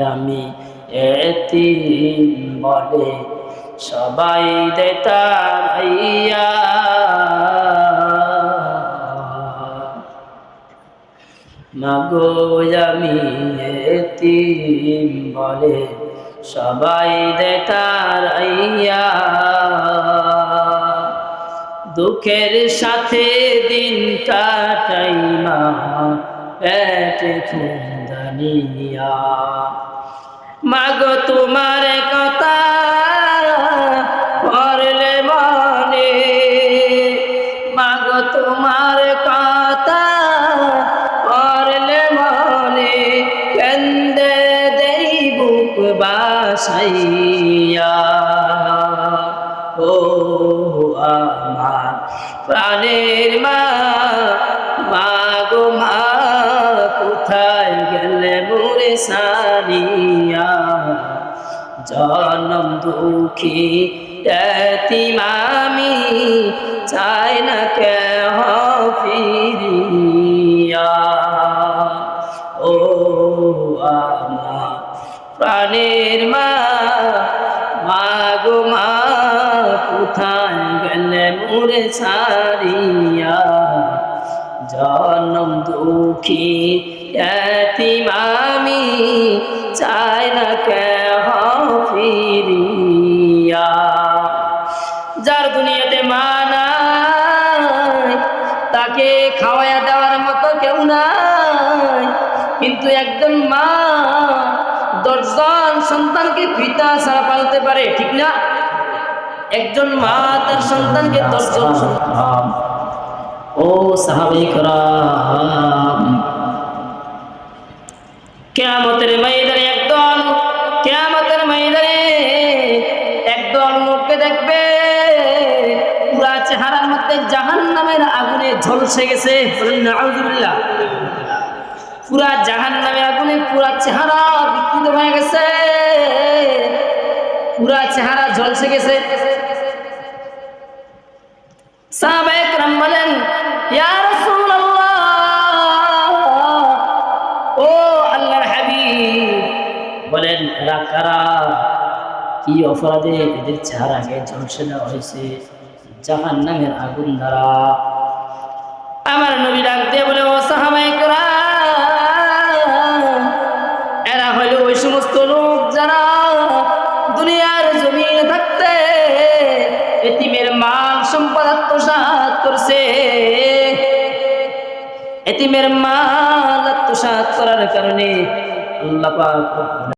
আমি এতিম বলে, সবাই দেতাইয়া মাগো আমি এতিম বলে, সবাই দেতাইয়া দুঃখের সাথে দিন কাটাই মা, পেটে খুন্দানিয়া মাগো তোমার কথা পড়লে মনে। মাগো তোমার কথা পড়লে মনে। কেন্দে দেই বুক বাসাইয়া। ও আমার প্রাণের মা মোরে সারিয়া জনম দুঃখী মামি চাই না কেহ ফিরিয়া। ও আমার প্রাণের মা, মাগো মা, কোথায় গেলে মোরে সারিয়া জনম দুঃখী মামি চাই না কেহ ফিরিয়া। যার দুনিয়াতে মানা তাকে খাওয়াইয়া দেওয়ার মতো কেউ নাই। কিন্তু একজন মা, দশজন সন্তানকে পিতা ছাড়া পালতে পারে, ঠিক না? একজন মা, তার সন্তানকে দশজন সন্তান। ও সাহাবিকরাম কেয়ামতের ময়দানে একদল, কেয়ামতের ময়দানে একদল লোককে দেখবে, পুরা চেহারার মধ্যে জাহান নামের আগুনে ঝলসে গেছে। নাউজুবিল্লাহ। পুরা জাহান নামে আগুনে পুরা চেহারা বিকৃত হয়ে গেছে। পুরা চেহারা ঝলসে গেছে। বলেন, এরা কারা? কি অপরাধে এদের চেহারাকে ঝলসে দেওয়া হয়েছে? জাহান নামের আগুন দ্বারা। আমার নবী ডাক এতিমের মাল আত্মসাত করার কারণে আল্লাহ